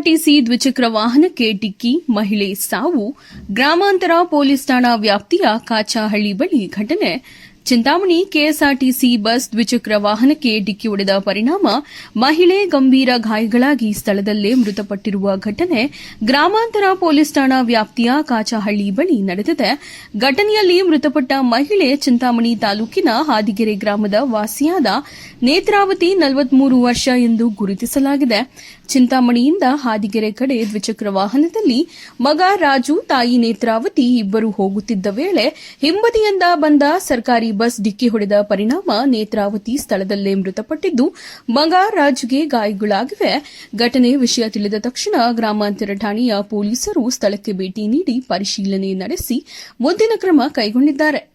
RTC ದ್ವಿಚಕ್ರ ವಾಹನಕ್ಕೆ ಡಿಕ್ಕಿ, ಮಹಿಳೆ ಸಾವು, ಗ್ರಾಮಾಂತರ ಪೊಲೀಸ್ ಠಾಣಾ ವ್ಯಾಪ್ತಿಯ ಕಾಚಾಹಳ್ಳಿ ಬಳಿ ಘಟನೆ. ಚಿಂತಾಮಣಿ ಕೆಎಸ್ಆರ್ಟಿಸಿ ಬಸ್ ದ್ವಿಚಕ್ರ ವಾಹನಕ್ಕೆ ಡಿಕ್ಕಿ ಹೊಡೆದ ಪರಿಣಾಮ ಮಹಿಳೆ ಗಂಭೀರ ಗಾಯಗಳಾಗಿ ಸ್ಥಳದಲ್ಲೇ ಮೃತಪಟ್ಟಿರುವ ಘಟನೆ ಗ್ರಾಮಾಂತರ ಪೊಲೀಸ್ ಠಾಣಾ ವ್ಯಾಪ್ತಿಯ ಕಾಚಾಹಳ್ಳಿ ಬಳಿ ನಡೆದಿದೆ. ಘಟನೆಯಲ್ಲಿ ಮೃತಪಟ್ಟ ಮಹಿಳೆ ಚಿಂತಾಮಣಿ ತಾಲೂಕಿನ ಹಾದಿಗೆರೆ ಗ್ರಾಮದ ವಾಸಿಯಾದ ನೇತ್ರಾವತಿ ನಲವತ್ಮೂರು ವರ್ಷ ಎಂದು ಗುರುತಿಸಲಾಗಿದೆ. ಚಿಂತಾಮಣಿಯಿಂದ ಹಾದಿಗೆರೆ ಕಡೆ ದ್ವಿಚಕ್ರ ವಾಹನದಲ್ಲಿ ಮಗ ರಾಜು, ತಾಯಿ ನೇತ್ರಾವತಿ ಇಬ್ಬರು ಹೋಗುತ್ತಿದ್ದ ವೇಳೆ ಹಿಂಬದಿಯಿಂದ ಬಂದ ಸರ್ಕಾರಿ ಬಸ್ ಡಿಕ್ಕಿ ಹೊಡೆದ ಪರಿಣಾಮ ನೇತ್ರಾವತಿ ಸ್ಥಳದಲ್ಲೇ ಮೃತಪಟ್ಟಿದ್ದು ಮಗ ರಾಜುಗೆ ಗಾಯಗಳಾಗಿವೆ. ಘಟನೆ ವಿಷಯ ತಿಳಿದ ತಕ್ಷಣ ಗ್ರಾಮಾಂತರ ಠಾಣೆಯ ಪೊಲೀಸರು ಸ್ಥಳಕ್ಕೆ ಭೇಟಿ ನೀಡಿ ಪರಿಶೀಲನೆ ನಡೆಸಿ ಮುಂದಿನ ಕ್ರಮ ಕೈಗೊಂಡಿದ್ದಾರೆ.